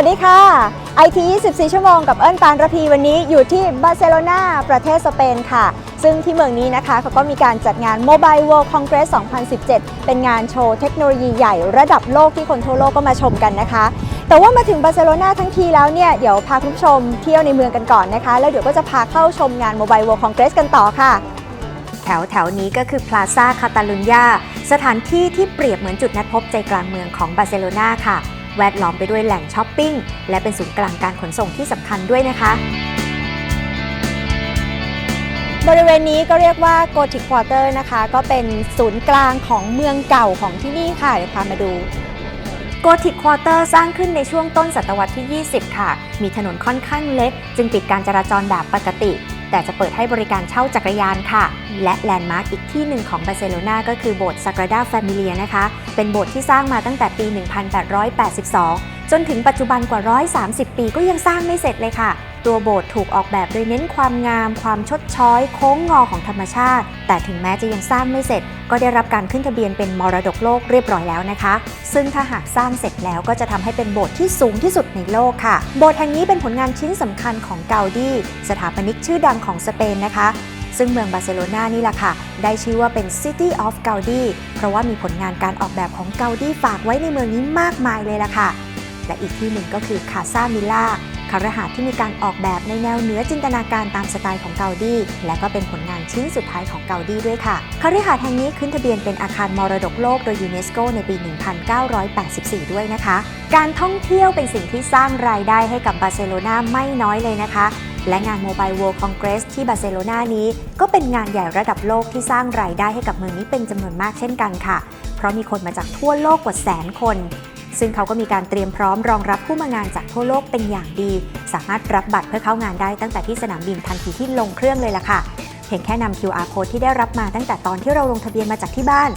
วัสดีค่ะ IT 24 ชั่วโมงกับเอิ้นปานระพีวันนี้อยู่ที่บาร์เซโลนาประเทศสเปนค่ะ ซึ่งที่เมืองนี้นะคะเขาก็มีการจัดงาน Mobile World Congress 2017 เป็นงานโชว์เทคโนโลยีใหญ่ระดับโลกที่คนทั่วโลกก็มาชมกันนะคะ แต่ว่ามาถึงบาร์เซโลนาทั้งทีแล้วเนี่ย เดี๋ยวพาคุณผู้ชมเที่ยวในเมืองกันก่อนนะคะ แล้วเดี๋ยวก็จะพาเข้าชมงาน Mobile World Congress กันต่อค่ะแถวแถวนี้ก็คือพลาซ่าคาตาลุญญาสถานที่ที่เปรียบเหมือนจุดนัดพบใจกลางเมืองของบาร์เซโลนาค่ะ แวดล้อมไปด้วยแหล่งช้อปปิ้ง และเป็นศูนย์กลางการขนส่งที่สำคัญด้วยนะคะ บริเวณนี้ก็เรียกว่า Gothic Quarter นะคะ ก็เป็นศูนย์กลางของเมืองเก่าของที่นี่ค่ะเดี๋ยวพามาดูโกธิกควอเตอร์สร้างขึ้นในช่วงต้นศตวรรษที่ 20 ค่ะ มีถนนค่อนข้างเล็ก จึงปิดการจราจรแบบปกติ แต่จะเปิดให้บริการเช่าจักรยานค่ะ และแลนด์มาร์กอีกที่หนึ่งของบาร์เซโลนาก็คือโบสถ์ Sagrada Familia นะคะ เป็นโบสถ์ที่สร้างมาตั้งแต่ปี 1882 จนถึงปัจจุบันกว่า 130 ปีก็ยังสร้างไม่เสร็จเลยค่ะ ตัวโบสถ์ถูกออกแบบโดยเน้นความงาม ความชดช้อย โค้งงอของธรรมชาติ แต่ถึงแม้จะยังสร้างไม่เสร็จ ก็ได้รับการขึ้นทะเบียนเป็นมรดกโลกเรียบร้อยแล้วนะคะ ซึ่งถ้าหากสร้างเสร็จแล้วก็จะทำให้เป็นโบสถ์ที่สูงที่สุดในโลกค่ะ โบสถ์แห่งนี้เป็นผลงานชิ้นสำคัญของเกาดีสถาปนิกชื่อดังของสเปนนะคะซึ่งเมืองบาร์เซโลนานี่แหละค่ะ ได้ชื่อว่าเป็น City of Gaudi เพราะว่ามีผลงานการออกแบบของเกาดีฝากไว้ในเมืองนี้มากมายเลยล่ะค่ะ และอีกที่หนึ่งก็คือคาซามิล่าคฤหาที่มีการออกแบบในแนวเหนือจินตนาการตามสไตล์ของเกาดีและก็เป็นผลงานชิ้นสุดท้ายของเกาดีด้วยค่ะคฤหาแห่งนี้ขึ้นทะเบียนเป็นอาคารมรดกโลกโดยยูเนสโกในปี 1984 ด้วยนะคะ การท่องเที่ยวเป็นสิ่งที่สร้างรายได้ให้กับบาร์เซโลนาไม่น้อยเลยนะคะและงาน Mobile World Congress ที่บาร์เซโลนานี้ ก็เป็นงานใหญ่ระดับโลกที่สร้างรายได้ให้กับเมืองนี้เป็นจำนวนมากเช่นกันค่ะ เพราะมีคนมาจากทั่วโลกกว่าแสนคน ซึ่งเขาก็มีการเตรียมพร้อมรองรับผู้มางานจากทั่วโลกเป็นอย่างดี สามารถรับบัตรเพื่อเข้างานได้ตั้งแต่ที่สนามบินทันทีที่ลงเครื่องเลยล่ะค่ะ เพียงแค่นำ QR code ที่ได้รับมาตั้งแต่ตอนที่เราลงทะเบียนมาจากที่บ้าน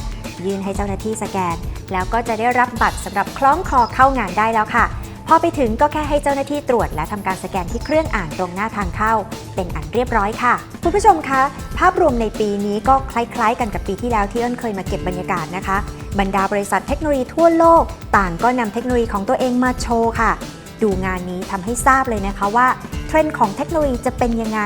ยื่นให้เจ้าหน้าที่สแกน แล้วก็จะได้รับบัตรสำหรับคล้องคอเข้างานได้แล้วค่ะ อไปถึงก็แค่ให้เจ้าหน้าที่ตรวจ และทำการสแกนที่เครื่องอ่านตรงหน้าทางเข้า เป็นอันเรียบร้อยค่ะ คุณผู้ชมคะ ภาพรวมในปีนี้ก็คล้ายๆ กันกับปีที่แล้วที่เอิญเคยมาเก็บบรรยากาศนะคะ บรรดาบริษัทเทคโนโลยีทั่วโลก ต่างก็นำเทคโนโลยีของตัวเองมาโชว์ค่ะ ดูงานนี้ทำให้ทราบเลยนะคะว่าเทรนด์ของเทคโนโลยีจะเป็นยังไง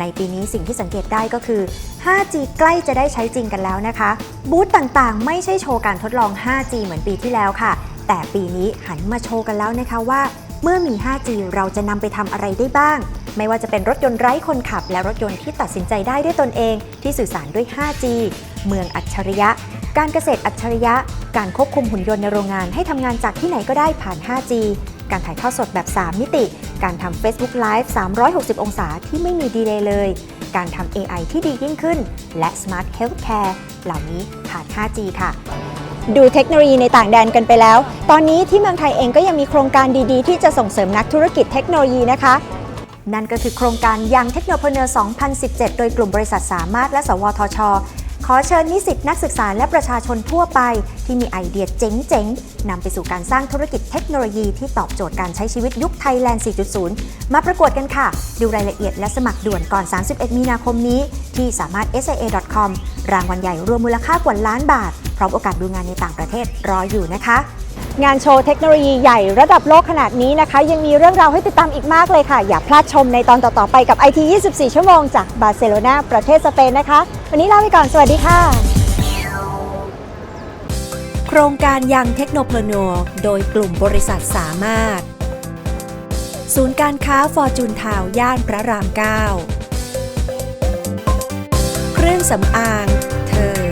ในปีนี้สิ่งที่สังเกตได้ก็คือ 5G ใกล้จะได้ใช้จริงกันแล้วนะคะ บูธต่างๆ ไม่ใช่โชว์การทดลอง 5G เหมือนปีที่แล้วค่ะ แต่ปีนี้หันมาโชว์กันแล้วนะคะว่า เมื่อมี 5G เราจะนำไปทำอะไรได้บ้าง ไม่ว่าจะเป็นรถยนต์ไร้คนขับ และรถยนต์ที่ตัดสินใจได้ด้วยตนเอง ที่สื่อสารด้วย 5G เมืองอัจฉริยะ การเกษตรอัจฉริยะ การควบคุมหุ่นยนต์ในโรงงานให้ทำงานจากที่ไหนก็ได้ผ่าน 5G การถ่ายทอดสดแบบ 3 มิติ การทำ Facebook Live 360 องศาที่ไม่มีดีเลย์เลย การทำ AI ที่ดียิ่งขึ้น และ Smart Healthcare เหล่านี้ผ่าน 5G ค่ะ ดูเทคโนโลยีในต่างแดนกันไปแล้ว ตอนนี้ที่เมืองไทยเองก็ยังมีโครงการดีๆ ที่จะส่งเสริมนักธุรกิจเทคโนโลยีนะคะ นั่นก็คือโครงการยังเทคโนโลยี2017 โดยกลุ่มบริษัทสามารถและ สวทช ขอเชิญนิสิตนักศึกษาและประชาชนทั่วไป ที่มีไอเดียเจ๋งๆนำไปสู่การสร้างธุรกิจเทคโนโลยีที่ตอบโจทย์การใช้ชีวิตยุคไทยแลนด์ 4.0 มาประกวดกันค่ะ ดูรายละเอียดและสมัครด่วนก่อน 31 มีนาคมนี้ ที่สามารถ sia.com รางวัลใหญ่รวมมูลค่ากว่าล้านบาท พร้อมโอกาสดูงานในต่างประเทศรออยู่นะคะ งานโชว์เทคโนโลยีใหญ่ระดับโลกขนาดนี้นะคะ ยังมีเรื่องราวให้ติดตามอีกมากเลยค่ะ อย่าพลาดชมในตอนต่อ ๆ ไปกับ IT 24 ชั่วโมงจากบาร์เซโลนาประเทศสเปนนะคะ วันนี้ลาไปก่อน สวัสดีค่ะ โครงการยังเทคโนโลยีโดยกลุ่มบริษัทสามารถ ศูนย์การค้าฟอร์จูนทาวย่านพระราม9เครื่องสำอาง เธอ